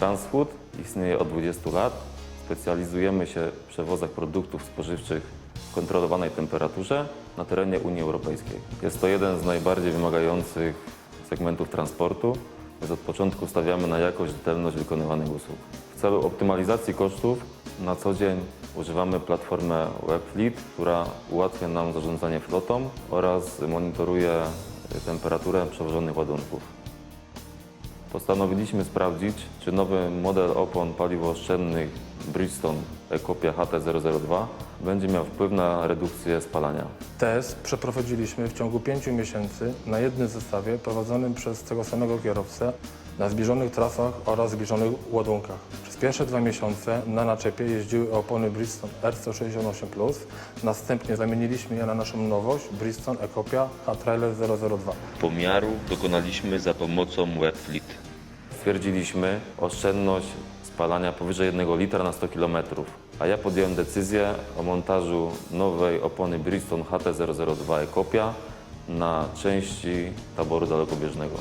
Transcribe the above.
Transfood istnieje od 20 lat. Specjalizujemy się w przewozach produktów spożywczych w kontrolowanej temperaturze na terenie Unii Europejskiej. Jest to jeden z najbardziej wymagających segmentów transportu, więc od początku stawiamy na jakość i rzetelność wykonywanych usług. W celu optymalizacji kosztów na co dzień używamy platformę WebFleet, która ułatwia nam zarządzanie flotą oraz monitoruje temperaturę przewożonych ładunków. Postanowiliśmy sprawdzić, czy nowy model opon paliwooszczędnych Bridgestone Ecopia HT002 będzie miał wpływ na redukcję spalania. Test przeprowadziliśmy w ciągu pięciu miesięcy na jednym zestawie prowadzonym przez tego samego kierowcę na zbliżonych trasach oraz zbliżonych ładunkach. Pierwsze dwa miesiące na naczepie jeździły opony Bridgestone R168+, następnie zamieniliśmy je na naszą nowość Bridgestone Ecopia H-Trailer 002. Pomiaru dokonaliśmy za pomocą WebFleet. Stwierdziliśmy oszczędność spalania powyżej 1 litra na 100 km, a ja podjąłem decyzję o montażu nowej opony Bridgestone HT002 Ecopia na części taboru dalekobieżnego.